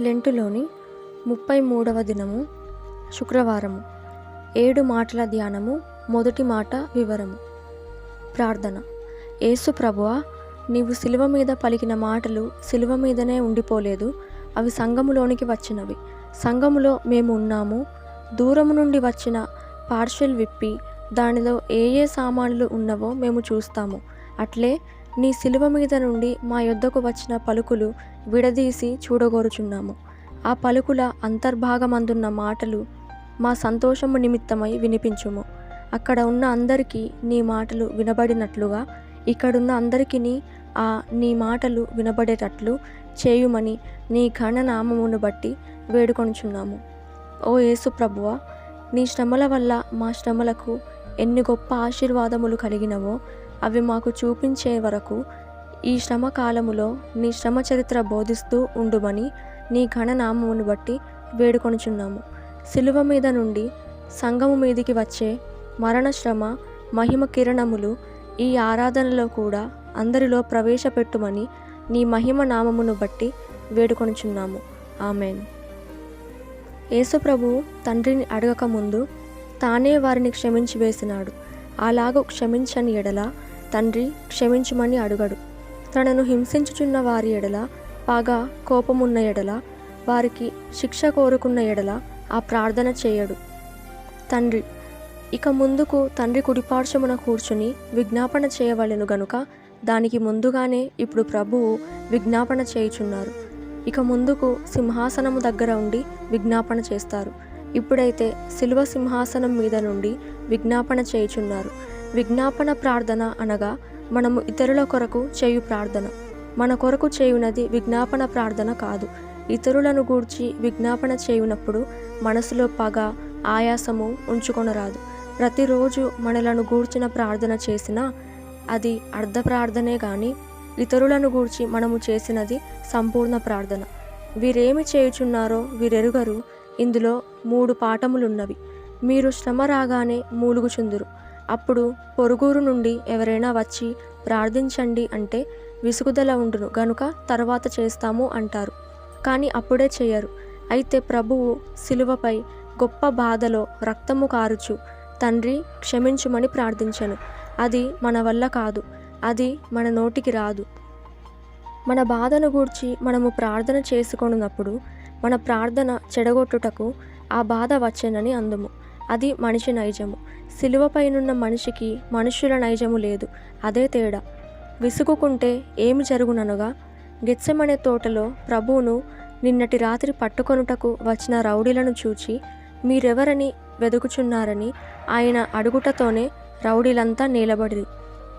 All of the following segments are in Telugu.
లెంటులోని ముప్పై మూడవ దినము శుక్రవారము. ఏడు మాటల ధ్యానము మొదటి మాట వివరము. ప్రార్థన. యేసు ప్రభువా నీవు శిలువ మీద పలికిన మాటలు శిలువ మీదనే ఉండిపోలేదు అవి సంఘములోనికి వచ్చినవి. సంఘములో మేము ఉన్నాము దూరము నుండి వచ్చిన పార్షల్ విప్పి దానిలో ఏ ఏ సామాన్లు ఉన్నవో మేము చూస్తాము. అట్లే నీ శిలువ మీద నుండి మా యొద్దకు వచ్చిన పలుకులు విడదీసి చూడగోరుచున్నాము. ఆ పలుకుల అంతర్భాగమందున్న మాటలు మా సంతోషము నిమిత్తమై వినిపించుము. అక్కడ ఉన్న అందరికీ నీ మాటలు వినబడినట్లుగా ఇక్కడున్న అందరికీ ఆ నీ మాటలు వినబడేటట్లు చేయుమని నీ ఘననామమును బట్టి వేడుకొనుచున్నాము. ఓ యేసు ప్రభువా నీ శ్రమల వల్ల మా శ్రమలకు ఎన్ని గొప్ప ఆశీర్వాదములు కలిగినవో అవి మాకు చూపించే వరకు ఈ శ్రమ కాలములో నీ శ్రమ చరిత్ర బోధిస్తూ ఉండుమని నీ ఘననామమును బట్టి వేడుకొనుచున్నాము. శిలువ మీద నుండి సంఘము మీదికి వచ్చే మరణ శ్రమ మహిమ కిరణములు ఈ ఆరాధనలో కూడా అందరిలో ప్రవేశపెట్టుమని నీ మహిమ నామమును బట్టి వేడుకొనుచున్నాము. ఆమెన్. యేసుప్రభు తండ్రిని అడగక ముందు తానే వారిని క్షమించి వేసినాడు. అలాగూ క్షమించని ఎడల తండ్రి క్షమించమని అడుగడు. తనను హింసించుచున్న వారి ఎడల పగ కోపమున్న ఎడల వారికి శిక్ష కోరుకున్న ఎడల ఆ ప్రార్థన చేయడు. తండ్రి ఇక ముందుకు తండ్రి కుడిపార్శ్వమున కూర్చుని విజ్ఞాపన చేయవలెను గనుక దానికి ముందుగానే ఇప్పుడు ప్రభువు విజ్ఞాపన చేయుచున్నారు. ఇక ముందుకు సింహాసనము దగ్గర ఉండి విజ్ఞాపన చేస్తారు. ఇప్పుడైతే శిలువ సింహాసనం మీద నుండి విజ్ఞాపన చేయుచున్నారు. విజ్ఞాపన ప్రార్థన అనగా మనము ఇతరుల కొరకు చేయు ప్రార్థన. మన కొరకు చేయునది విజ్ఞాపన ప్రార్థన కాదు. ఇతరులను గూర్చి విజ్ఞాపన చేయునప్పుడు మనసులో పగ ఆయాసము ఉంచుకొనరాదు. ప్రతిరోజు మనలను గూర్చిన ప్రార్థన చేసినా అది అర్ధ ప్రార్థనే కానీ ఇతరులను గూర్చి మనము చేసినది సంపూర్ణ ప్రార్థన. వీరేమి చేయుచున్నారో వీరెరుగరు. ఇందులో మూడు పాఠములున్నవి. మీరు శ్రమ రాగానే మూలుగుచుందురు. అప్పుడు పొరుగురు నుండి ఎవరైనా వచ్చి ప్రార్థించండి అంటే విసుగుదల ఉండును గనుక తర్వాత చేస్తాము అంటారు. కానీ అప్పుడే చేయరు. అయితే ప్రభువు శిలువపై గొప్ప బాధలో రక్తము కారుచు తండ్రి క్షమించుమని ప్రార్థించను. అది మన వల్ల కాదు. అది మన నోటికి రాదు. మన బాధను గూర్చి మనము ప్రార్థన చేసుకున్నప్పుడు మన ప్రార్థన చెడగొట్టుటకు ఆ బాధ వచ్చేనని అందుము. అది మనిషి నైజము. శిలువపైనున్న మనిషికి మనుష్యుల నైజము లేదు అదే తేడా. విసుగుకుంటే ఏమి జరుగుననగా గిచ్చమనే తోటలో ప్రభువును నిన్నటి రాత్రి పట్టుకొనుటకు వచ్చిన రౌడీలను చూచి మీరెవరని వెదుకుచున్నారని ఆయన అడుగుటతోనే రౌడీలంతా నిలబడి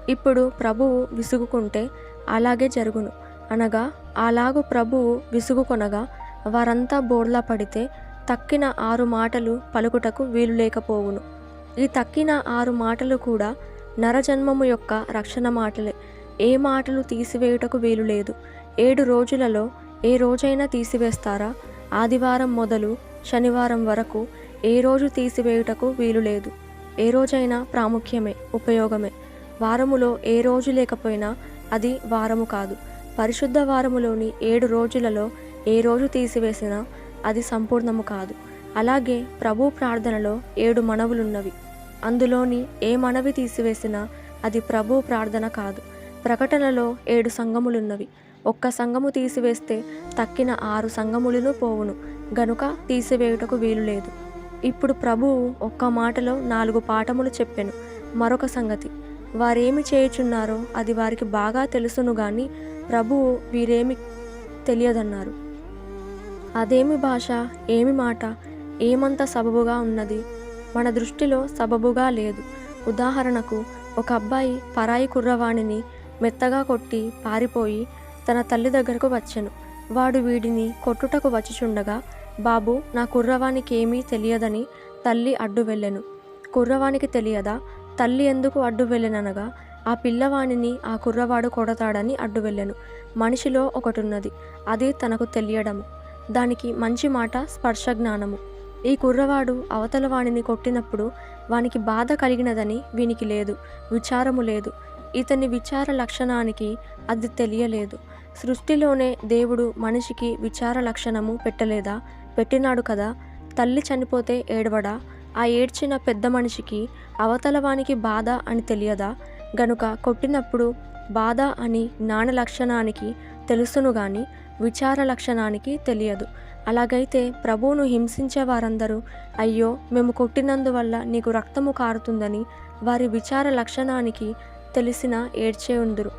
ఇప్పుడు ప్రభువు విసుగుకుంటే అలాగే జరుగును అనగా అలాగు ప్రభువు విసుగుకొనగా వారంతా బోర్లా పడితే తక్కిన ఆరు మాటలు పలుకుటకు వీలు లేకపోవును ఈ తక్కిన ఆరు మాటలు కూడా నరజన్మము యొక్క రక్షణ మాటలే. ఏ మాటలు తీసివేయుటకు వీలు లేదు. ఏడు రోజులలో ఏ రోజైనా తీసివేస్తారా? ఆదివారం మొదలు శనివారం వరకు ఏ రోజు తీసివేయుటకు వీలు లేదు. ఏ రోజైనా ప్రాముఖ్యమే ఉపయోగమే. వారములో ఏ రోజు లేకపోయినా అది వారము కాదు. పరిశుద్ధ వారములోని ఏడు రోజులలో ఏ రోజు తీసివేసినా అది సంపూర్ణము కాదు. అలాగే ప్రభు ప్రార్థనలో ఏడు మనవులున్నవి. అందులోని ఏ మనవి తీసివేసినా అది ప్రభు ప్రార్థన కాదు. ప్రకటనలో ఏడు సంఘములున్నవి ఒక్క సంఘము తీసివేస్తే తక్కిన ఆరు సంఘములను పోవును. గనుక తీసివేయుటకు వీలు లేదు. ఇప్పుడు ప్రభువు ఒక్క మాటలో నాలుగు పాఠములు చెప్పెను. మరొక సంగతి. వారేమి చేయుచున్నారో అది వారికి బాగా తెలుసును గాని ప్రభువు వీరేమి తెలియదన్నారు. అదేమి భాష? ఏమి మాట? ఏమంత సబబుగా ఉన్నది? మన దృష్టిలో సబబుగా లేదు. ఉదాహరణకు ఒక అబ్బాయి పరాయి కుర్రవాణిని మెత్తగా కొట్టి పారిపోయి తన తల్లి దగ్గరకు వచ్చెను. వాడు వీడిని కొట్టుటకు వచ్చిచుండగా బాబు నా కుర్రవానికి ఏమీ తెలియదని తల్లి అడ్డు వెళ్ళెను. కుర్రవానికి తెలియదా? తల్లి ఎందుకు అడ్డు వెళ్ళెననగా ఆ పిల్లవాణిని ఆ కుర్రవాడు కొడతాడని అడ్డు వెళ్ళెను. మనిషిలో ఒకటున్నది అది తనకు తెలియడము. దానికి మంచి మాట స్పర్శ జ్ఞానము ఈ కుర్రవాడు అవతల వాణిని కొట్టినప్పుడు వానికి బాధ కలిగినదని వీనికి లేదు విచారము లేదు. ఇతని విచార లక్షణానికి అది తెలియలేదు. సృష్టిలోనే దేవుడు మనిషికి విచార లక్షణము పెట్టలేదా? పెట్టినాడు కదా. తల్లి చనిపోతే ఏడవడా? ఆ ఏడ్చిన పెద్ద మనిషికి అవతలవానికి బాధ అని తెలియదా? గనుక కొట్టినప్పుడు బాధ అని జ్ఞాన లక్షణానికి తెలుసును గాని విచార లక్షణానికి తెలియదు. అలాగైతే ప్రభువును హింసించే వారందరూ అయ్యో మేము కొట్టినందువల్ల నీకు రక్తము కారుతుందని వారి విచార లక్షణానికి తెలిసిన ఏడ్చే ఉందురు.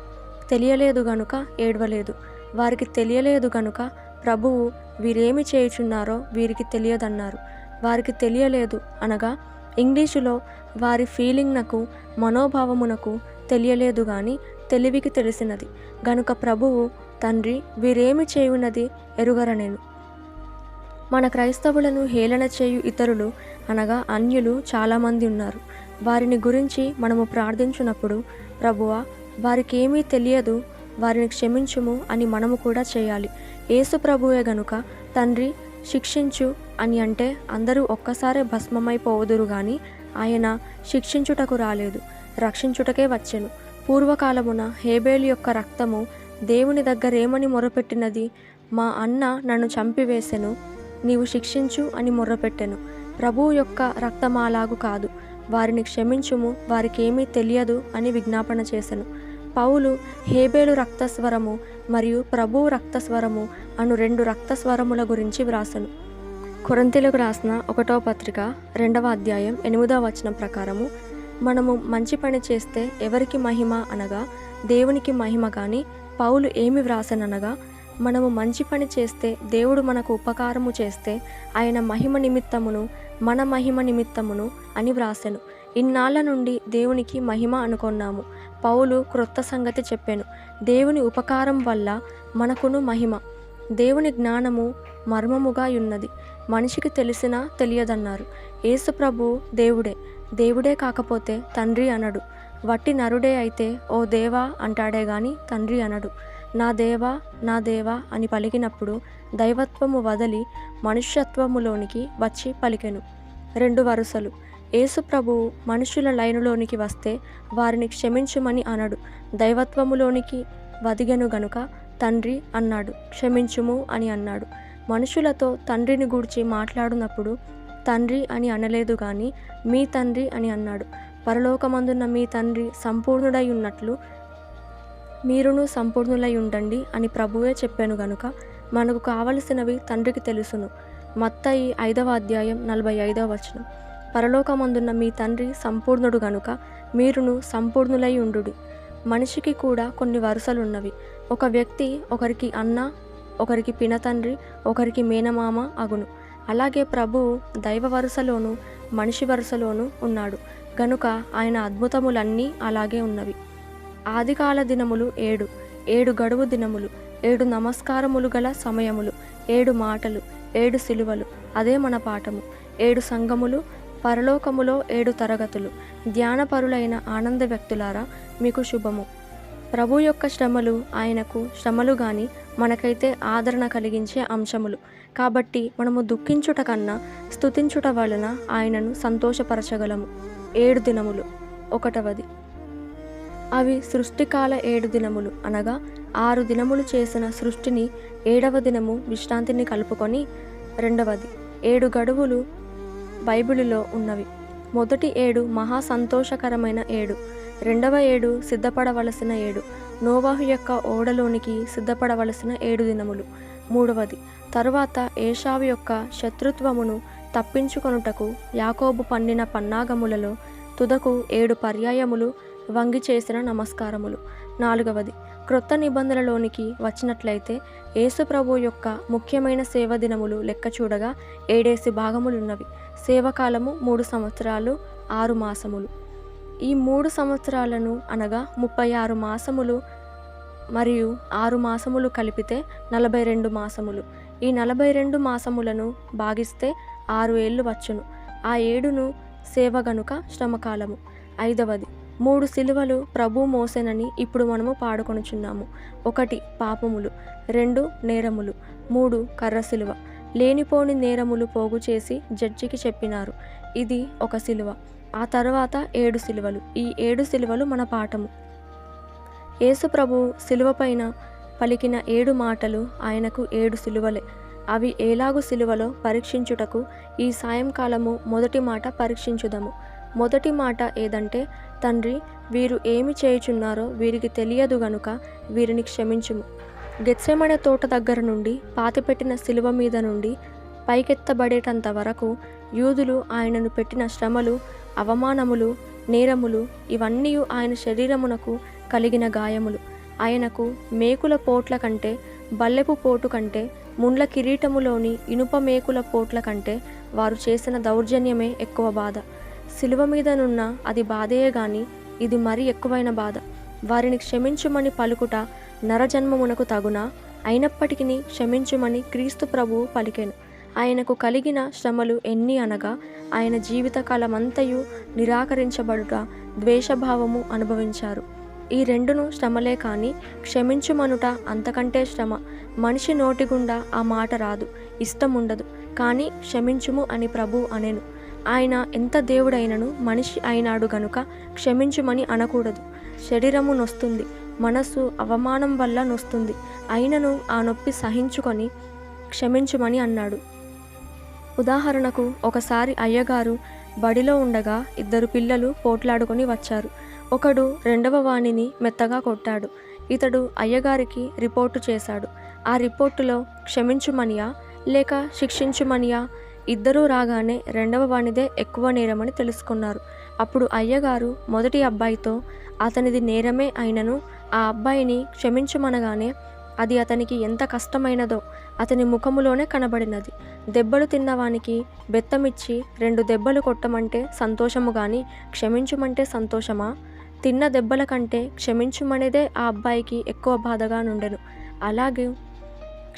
తెలియలేదు గనుక ఏడవలేదు. వారికి తెలియలేదు గనుక ప్రభువు వీరేమి చేయుచున్నారో వీరికి తెలియదన్నారు. వారికి తెలియలేదు అనగా ఇంగ్లీషులో వారి ఫీలింగ్నకు మనోభావమునకు తెలియలేదు గాని తెలివికి తెలిసినది. గనుక ప్రభువు తండ్రి వీరేమి చేయున్నది ఎరుగరనేను. మన క్రైస్తవులను హేళన చేయు ఇతరులు అనగా అన్యులు చాలామంది ఉన్నారు. వారిని గురించి మనము ప్రార్థించినప్పుడు ప్రభువ వారికి ఏమీ తెలియదు వారిని క్షమించుము అని మనము కూడా చేయాలి. యేసు ప్రభువే గనుక తండ్రి శిక్షించు అని అంటే అందరూ ఒక్కసారే భస్మమైపోవదురు గాని ఆయన శిక్షించుటకు రాలేదు రక్షించుటకే వచ్చెను. పూర్వకాలమున హేబేలు యొక్క రక్తము దేవుని దగ్గరేమని మొరపెట్టినది మా అన్న నన్ను చంపివేసెను నీవు శిక్షించు అని మొర్రపెట్టెను. ప్రభువు యొక్క రక్తమాలాగు కాదు. వారిని క్షమించుము వారికేమీ తెలియదు అని విజ్ఞాపన చేశాను పౌలు హేబేలు రక్తస్వరము మరియు ప్రభువు రక్తస్వరము అను రెండు రక్తస్వరముల గురించి వ్రాసను. కొరంతెలకు రాసిన ఒకటో పత్రిక రెండవ అధ్యాయం ఎనిమిదవ వచనం ప్రకారము మనము మంచి పని చేస్తే ఎవరికి మహిమ అనగా దేవునికి మహిమ కానీ పౌలు ఏమి వ్రాసననగా మనము మంచి పని చేస్తే దేవుడు మనకు ఉపకారము చేస్తే ఆయన మహిమ నిమిత్తమును మన మహిమ నిమిత్తమును అని వ్రాసెను. ఇన్నాళ్ళ నుండి దేవునికి మహిమ అనుకున్నాము. పౌలు క్రొత్త సంగతి చెప్పాను. దేవుని ఉపకారం వల్ల మనకును మహిమ. దేవుని జ్ఞానము మర్మముగా ఉన్నది. మనిషికి తెలిసినా తెలియదన్నారు. యేసు ప్రభు దేవుడే. దేవుడే కాకపోతే తండ్రి అనడు. వట్టి నరుడే అయితే ఓ దేవా అంటాడే గాని తండ్రి అనడు. నా దేవా నా దేవా అని పలికినప్పుడు దైవత్వము వదలి మనుష్యత్వములోనికి వచ్చి పలికెను. రెండు వరుసలు. యేసు ప్రభువు మనుషుల లైనులోనికి వస్తే వారిని క్షమించుమని అనడు. దైవత్వములోనికి వదిగెను గనుక తండ్రి అన్నాడు. క్షమించుము అని అన్నాడు. మనుషులతో తండ్రిని గూర్చి మాట్లాడినప్పుడు తండ్రి అని అనలేదు కానీ మీ తండ్రి అని అన్నాడు. పరలోకమందున్న మీ తండ్రి సంపూర్ణుడై ఉన్నట్లు మీరును సంపూర్ణులై ఉండండి అని ప్రభువే చెప్పాను గనుక మనకు కావలసినవి తండ్రికి తెలుసును. మత్తయి ఐదవ అధ్యాయం నలభై ఐదవ వచనం. పరలోకమందున్న మీ తండ్రి సంపూర్ణుడు గనుక మీరును సంపూర్ణులై ఉండు మనిషికి కూడా కొన్ని వరుసలున్నవి. ఒక వ్యక్తి ఒకరికి అన్న ఒకరికి పినతండ్రి ఒకరికి మేనమామ అగును. అలాగే ప్రభువు దైవ వరుసలోను మనిషి వరుసలోను ఉన్నాడు. గనుక ఆయన అద్భుతములన్నీ అలాగే ఉన్నవి. ఆదికాల దినములు ఏడు ఏడు గడువు దినములు ఏడు నమస్కారములు గల సమయములు ఏడు మాటలు ఏడు సిలువలు అదే మన పాఠము. ఏడు సంఘములు పరలోకములో ఏడు తరగతులు. ధ్యానపరులైన ఆనంద వ్యక్తులారా మీకు శుభము. ప్రభు యొక్క శ్రమలు ఆయనకు శ్రమలు గాని మనకైతే ఆదరణ కలిగించే అంశములు. కాబట్టి మనము దుఃఖించుట కన్నా స్థుతించుట వలన ఆయనను సంతోషపరచగలము. ఏడు దినములు. ఒకటవది అవి సృష్టికాల ఏడు దినములు అనగా ఆరు దినములు చేసిన సృష్టిని ఏడవ దినము విశ్రాంతిని కలుపుకొని రెండవది ఏడు గడువులు బైబిలులో ఉన్నవి. మొదటి ఏడు మహా సంతోషకరమైన ఏడు. రెండవ ఏడు సిద్ధపడవలసిన ఏడు. నోవాహు యొక్క ఓడలోనికి సిద్ధపడవలసిన ఏడు దినములు. మూడవది తరువాత ఏషావు యొక్క శత్రుత్వమును తప్పించుకొనుటకు యాకోబు పన్నిన పన్నాగములలో తుదకు ఏడు పర్యాయములు వంగి చేసిన నమస్కారములు. నాలుగవది క్రొత్త నిబంధనలోనికి వచ్చినట్లయితే యేసు ప్రభు యొక్క ముఖ్యమైన సేవ దినములు లెక్క చూడగా ఏడేసి భాగములున్నవి. సేవకాలము మూడు సంవత్సరాలు ఆరు మాసములు. ఈ మూడు సంవత్సరాలను అనగా ముప్పై ఆరు మాసములు మరియు ఆరు మాసములు కలిపితే నలభై రెండు మాసములు. ఈ నలభై రెండు మాసములను భాగిస్తే ఆరు ఏళ్ళు వచ్చును. ఆ ఏడును సేవ గనుక శ్రమకాలము. ఐదవది మూడు సిలువలు ప్రభు మోసెనని ఇప్పుడు మనము పాడుకొనుచున్నాము. ఒకటి పాపములు రెండు నేరములు మూడు కర్ర సిలువ. లేనిపోని నేరములు పోగు చేసి జడ్జికి చెప్పినారు. ఇది ఒక సిలువ. ఆ తర్వాత ఏడు సిలువలు. ఈ ఏడు సిలువలు మన పాఠము. యేసు ప్రభు శిలువపైన పలికిన ఏడు మాటలు ఆయనకు ఏడు సిలువలే. అవి ఏలాగు సిలువలో పరీక్షించుటకు ఈ సాయంకాలము మొదటి మాట పరీక్షించుదము. మొదటి మాట ఏదంటే తండ్రి వీరు ఏమి చేయుచున్నారో వీరికి తెలియదు గనుక వీరిని క్షమించుము. గెత్సెమనే తోట దగ్గర నుండి పాతిపెట్టిన శిలువ మీద నుండి పైకెత్తబడేటంత వరకు యూదులు ఆయనను పెట్టిన శ్రమలు అవమానములు నేరములు ఇవన్నీ ఆయన శరీరమునకు కలిగిన గాయములు. ఆయనకు మేకుల పోట్ల కంటే బల్లెపు పోటు కంటే ముండ్ల కిరీటములోని ఇనుప మేకుల పోట్ల కంటే వారు చేసిన దౌర్జన్యమే ఎక్కువ బాధ. శిలువ మీదనున్న అది బాధయే గాని ఇది మరీ ఎక్కువైన బాధ. వారిని క్షమించుమని పలుకుట నరజన్మమునకు తగునా. అయినప్పటికీ క్షమించుమని క్రీస్తు ప్రభువు పలికెను. ఆయనకు కలిగిన శ్రమలు ఎన్ని అనగా ఆయన జీవితకాలమంతయు నిరాకరించబడుట ద్వేషభావము అనుభవించారు. ఈ రెండును శ్రమలే కానీ క్షమించుమనుట అంతకంటే శ్రమ. మనిషి నోటి గుండా ఆ మాట రాదు ఇష్టం ఉండదు కానీ క్షమించుము అని ప్రభు అనెను. ఆయన ఎంత దేవుడైనను మనిషి అయినాడు గనుక క్షమించుమని అనకూడదు. శరీరము నొస్తుంది మనస్సు అవమానం వల్ల నొస్తుంది. అయినను ఆ నొప్పి సహించుకొని క్షమించుమని అన్నాడు. ఉదాహరణకు ఒకసారి అయ్యగారు బడిలో ఉండగా ఇద్దరు పిల్లలు పోట్లాడుకొని వచ్చారు. ఒకడు రెండవ వాణిని మెత్తగా కొట్టాడు. ఇతడు అయ్యగారికి రిపోర్టు చేశాడు. ఆ రిపోర్టులో క్షమించుమనియా లేక శిక్షించుమనియా ఇద్దరూ రాగానే రెండవ వాణిదే ఎక్కువ నేరమని తెలుసుకున్నారు. అప్పుడు అయ్యగారు మొదటి అబ్బాయితో అతనిది నేరమే అయినను ఆ అబ్బాయిని క్షమించుమనగానే అది అతనికి ఎంత కష్టమైనదో అతని ముఖములోనే కనబడినది. దెబ్బలు తిన్నవానికి బెత్తమిచ్చి రెండు దెబ్బలు కొట్టమంటే సంతోషము కానీ క్షమించుమంటే సంతోషమా? తిన్న దెబ్బల కంటే క్షమించుమనేదే ఆ అబ్బాయికి ఎక్కువ బాధగా నుండెను. అలాగే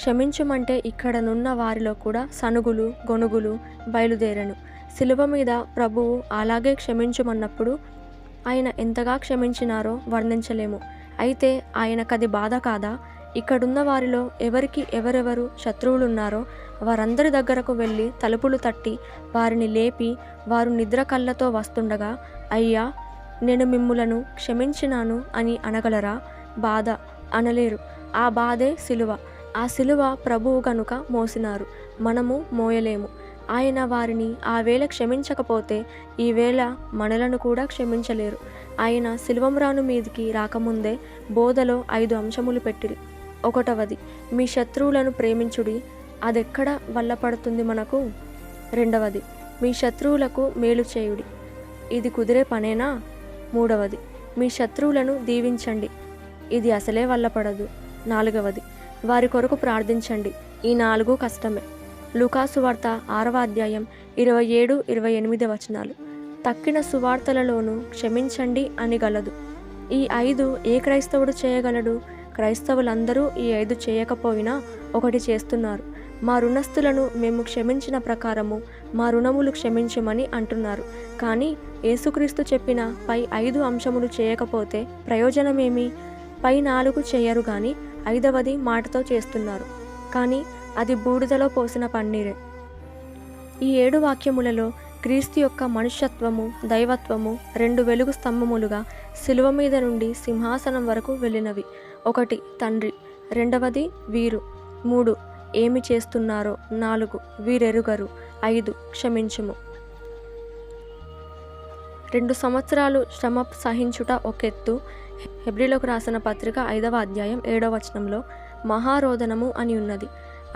క్షమించుమంటే ఇక్కడనున్న వారిలో కూడా సనుగులు గొనుగులు బయలుదేరను. శిలువ మీద ప్రభువు అలాగే క్షమించుమన్నప్పుడు ఆయన ఎంతగా క్షమించినారో వర్ణించలేము. అయితే ఆయనకది బాధ కాదా? ఇక్కడున్న వారిలో ఎవరికి ఎవరెవరు శత్రువులున్నారో వారందరి దగ్గరకు వెళ్ళి తలుపులు తట్టి వారిని లేపి వారు నిద్ర కళ్ళతో వస్తుండగా అయ్యా నేను మిమ్ములను క్షమించినాను అని అనగలరా? బాధ అనలేరు. ఆ బాధే సిలువ ఆ శిలువ ప్రభువు గనుక మోసినారు మనము మోయలేము. ఆయన వారిని ఆ వేళ క్షమించకపోతే ఈవేళ మనలను కూడా క్షమించలేరు. ఆయన శిల్వంరాను మీదికి రాకముందే బోధలో ఐదు అంశములు పెట్టిరి. ఒకటవది మీ శత్రువులను ప్రేమించుడి అదెక్కడ వల్లపడుతుంది మనకు? రెండవది మీ శత్రువులకు మేలు చేయుడి. ఇది కుదిరే పనేనా? మూడవది మీ శత్రువులను దీవించండి. ఇది అసలే వల్లపడదు. నాలుగవది వారి కొరకు ప్రార్థించండి. ఈ నాలుగు కష్టమే. లుకాసు వార్త ఆరవ అధ్యాయం ఇరవై ఏడు ఇరవై ఎనిమిది వచనాలు. తక్కిన సువార్తలలోనూ క్షమించండి అని గలదు. ఈ ఐదు ఏ క్రైస్తవుడు చేయగలడు? క్రైస్తవులందరూ ఈ ఐదు చేయకపోయినా ఒకటి చేస్తున్నారు. మా రుణస్థులను మేము క్షమించిన ప్రకారము మా రుణములు క్షమించమని అంటున్నారు. కానీ యేసుక్రీస్తు చెప్పిన పై ఐదు అంశములు చేయకపోతే ప్రయోజనమేమి? పై నాలుగు చేయరు కానీ ఐదవది మాటతో చేస్తున్నారు. కానీ అది బూడిదలో పోసిన పన్నీరే. ఈ ఏడు వాక్యములలో క్రీస్తు యొక్క మనుష్యత్వము దైవత్వము రెండు వెలుగు స్తంభములుగా శిలువ మీద నుండి సింహాసనం వరకు వెళ్ళినవి. ఒకటి తండ్రి. రెండవది వీరు. మూడు ఏమి చేస్తున్నారో. నాలుగు వీరెరుగరు. ఐదు క్షమించుము. రెండు సంవత్సరాలు శ్రమ సహించుట ఒకెత్తు. హెబ్రిలోకి రాసిన పత్రిక ఐదవ అధ్యాయం ఏడవ వచనంలో మహారోదనము అని ఉన్నది.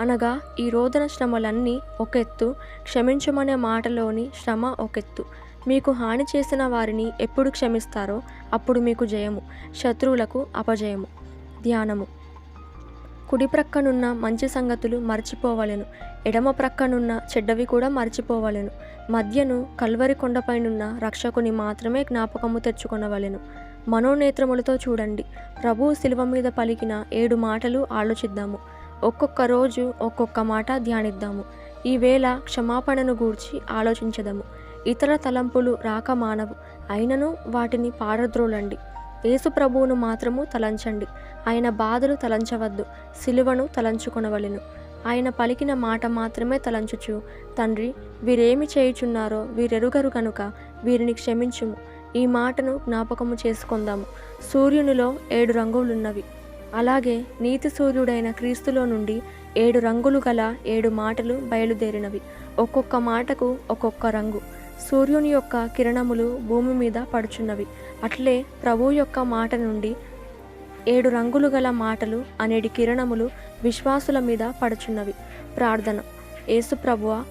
అనగా ఈ రోదన శ్రమలన్నీ ఒకెత్తు క్షమించమనే మాటలోని శ్రమ ఒకెత్తు. మీకు హాని చేసిన వారిని ఎప్పుడు క్షమిస్తారో అప్పుడు మీకు జయము శత్రువులకు అపజయము ధ్యానము. కుడి ప్రక్కనున్న మంచి సంగతులు మర్చిపోవలెను ఎడమ ప్రక్కనున్న చెడ్డవి కూడా మర్చిపోవలెను మధ్యను కల్వరి కొండపైనున్న రక్షకుని మాత్రమే జ్ఞాపకము తెచ్చుకొనవలెను. మనోనేత్రములతో చూడండి. ప్రభు శిలువ మీద పలికిన ఏడు మాటలు ఆలోచిద్దాము. ఒక్కొక్క రోజు ఒక్కొక్క మాట ధ్యానిద్దాము. ఈవేళ క్షమాపణను గూర్చి ఆలోచించదము. ఇతర తలంపులు రాక మానవు. అయినను వాటిని పారద్రోలండి. యేసు ప్రభువును మాత్రము తలంచండి. ఆయన బాధలు తలంచవద్దు. సిలువను తలంచుకొనవలెను. ఆయన పలికిన మాట మాత్రమే తలంచుచు. తండ్రి వీరేమి చేయుచున్నారో వీరెరుగరు కనుక వీరిని క్షమించుము. ఈ మాటను జ్ఞాపకము చేసుకుందాము. సూర్యునిలో ఏడు రంగులున్నవి. అలాగే నీతి సూర్యుడైన క్రీస్తులో నుండి ఏడు రంగులు గల ఏడు మాటలు బయలుదేరినవి. ఒక్కొక్క మాటకు ఒక్కొక్క రంగు. సూర్యుని యొక్క కిరణములు భూమి మీద పడుచున్నవి. అట్లే ప్రభు యొక్క మాట నుండి ఏడు రంగులు గల మాటలు అనేటి కిరణములు విశ్వాసుల మీద పడుచున్నవి. ప్రార్థన. యేసు ప్రభువా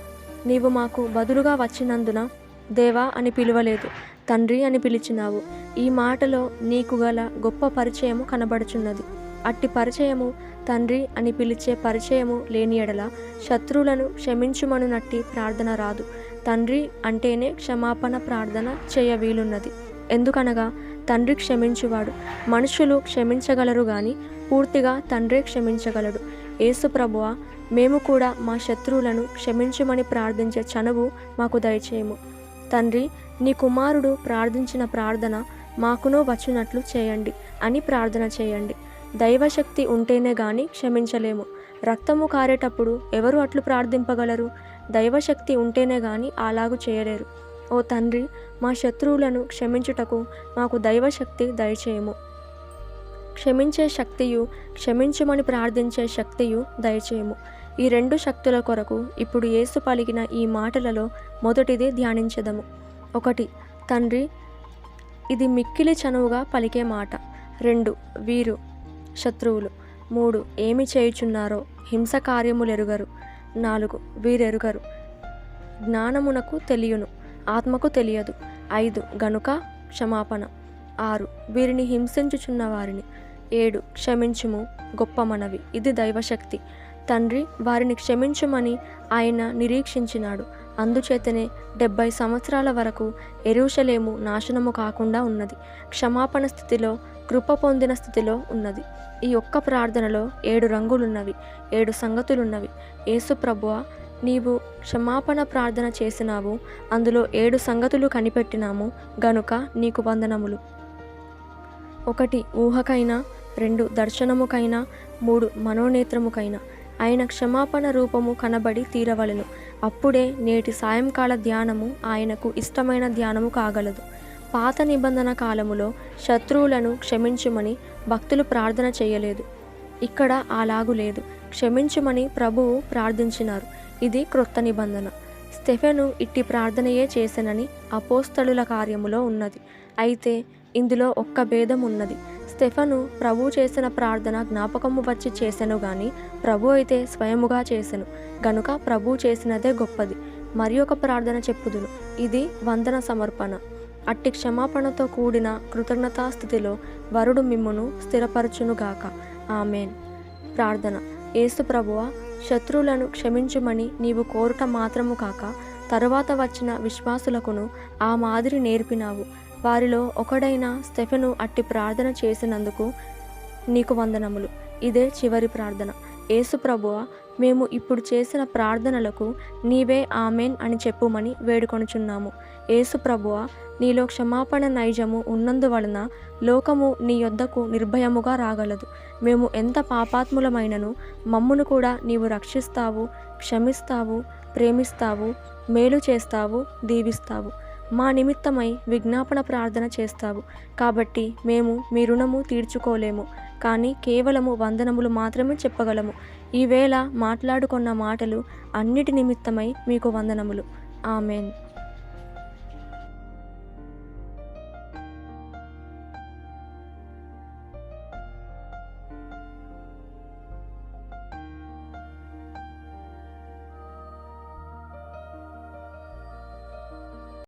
నీవు మాకు బదులుగా వచ్చినందున దేవా అని పిలువలేదు. తండ్రి అని పిలిచినావు. ఈ మాటలో నీకు గల గొప్ప పరిచయము కనబడుచున్నది. అట్టి పరిచయము తండ్రి అని పిలిచే పరిచయము లేని ఎడల శత్రువులను క్షమించుమనునట్టి ప్రార్థన రాదు. తండ్రి అంటేనే క్షమాపణ ప్రార్థన చేయ వీలున్నది ఎందుకనగా తండ్రి క్షమించువాడు. మనుషులు క్షమించగలరు గాని పూర్తిగా తండ్రే క్షమించగలడు. యేసు ప్రభువా మేము కూడా మా శత్రువులను క్షమించమని ప్రార్థించే చనువు మాకు దయచేయము. తండ్రి నీ కుమారుడు ప్రార్థించిన ప్రార్థన మాకునో వచ్చినట్లు చేయండి అని ప్రార్థన చేయండి. దైవశక్తి ఉంటేనే గాని క్షమించలేము. రక్తము కారేటప్పుడు ఎవరు అట్లు ప్రార్థింపగలరు? దైవశక్తి ఉంటేనే గాని అలాగు చేయలేరు. ఓ తండ్రి మా శత్రువులను క్షమించుటకు మాకు దైవశక్తి దయచేయము. క్షమించే శక్తియు క్షమించమని ప్రార్థించే శక్తియు దయచేయము. ఈ రెండు శక్తుల కొరకు ఇప్పుడు యేసు పలికిన ఈ మాటలలో మొదటిది ధ్యానించదము. ఒకటి తండ్రి ఇది మిక్కిలి చనువుగా పలికే మాట. రెండు వీరు శత్రువులు. మూడు ఏమి చేయుచున్నారో హింస కార్యములెరుగరు. నాలుగు వీరెరుగరు. జ్ఞానమునకు తెలియను ఆత్మకు తెలియదు. ఐదు గనుక క్షమాపణ. ఆరు వీరిని హింసించుచున్న వారిని. ఏడు క్షమించుము గొప్ప మనవి. ఇది దైవశక్తి. తండ్రి వారిని క్షమించమని ఆయన నిరీక్షించినాడు. అందుచేతనే డెబ్బై సంవత్సరాల వరకు ఎరుషలేము నాశనము కాకుండా ఉన్నది. క్షమాపణ స్థితిలో కృప పొందిన స్థితిలో ఉన్నది. ఈ ఒక్క ప్రార్థనలో ఏడు రంగులున్నవి ఏడు సంగతులున్నవి. యేసు ప్రభువా నీవు క్షమాపణ ప్రార్థన చేసినావు. అందులో ఏడు సంగతులు కనిపెట్టినాము. గనుక నీకు వందనములు. ఒకటి ఊహకైనా రెండు దర్శనముకైనా మూడు మనోనేత్రముకైనా. ఆయన క్షమాపణ రూపము కనబడి తీరవలెను. అప్పుడే నేటి సాయంకాల ధ్యానము ఆయనకు ఇష్టమైన ధ్యానము కాగలదు. పాత నిబంధన కాలములో శత్రువులను క్షమించుమని భక్తులు ప్రార్థన చేయలేదు. ఇక్కడ అలాగు లేదు. క్షమించుమని ప్రభువు ప్రార్థించినారు. ఇది క్రొత్త నిబంధన. స్టెఫెను ఇట్టి ప్రార్థనయే చేసెనని అపోస్తలుల కార్యములో ఉన్నది. అయితే ఇందులో ఒక్క భేదం ఉన్నది స్టెఫను ప్రభు చేసిన ప్రార్థన జ్ఞాపకము వచ్చి చేసెను గాని ప్రభు అయితే స్వయముగా చేసెను. గనుక ప్రభు చేసినదే గొప్పది. మరి ఒక ప్రార్థన చెప్పుదును. ఇది వందన సమర్పణ. అట్టి క్షమాపణతో కూడిన కృతజ్ఞతాస్థితిలో వరుడు మిమ్మును స్థిరపరచునుగాక ఆమెన్. ప్రార్థన. ఏసు ప్రభువ శత్రువులను క్షమించుమని నీవు కోరుట మాత్రము కాక తరువాత వచ్చిన విశ్వాసులకును ఆ మాదిరి నేర్పినావు. వారిలో ఒకడైన స్టెఫెను అట్టి ప్రార్థన చేసినందుకు నీకు వందనములు. ఇదే చివరి ప్రార్థన. యేసు ప్రభువ మేము ఇప్పుడు చేసిన ప్రార్థనలకు నీవే ఆమెన్ అని చెప్పుమని వేడుకొనుచున్నాము. యేసు ప్రభువ నీలో క్షమాపణ నైజము ఉన్నందువలన లోకము నీ యొద్దకు నిర్భయముగా రాగలదు. మేము ఎంత పాపాత్ములమైనను మమ్మును కూడా నీవు రక్షిస్తావు క్షమిస్తావు ప్రేమిస్తావు మేలు చేస్తావు దీవిస్తావు. మా నిమిత్తమై విజ్ఞాపన ప్రార్థన చేస్తావు. కాబట్టి మేము మీ రుణము తీర్చుకోలేము. కానీ కేవలము వందనములు మాత్రమే చెప్పగలము. ఈవేళ మాట్లాడుకున్న మాటలు అన్నిటి నిమిత్తమై మీకు వందనములు. ఆమెన్.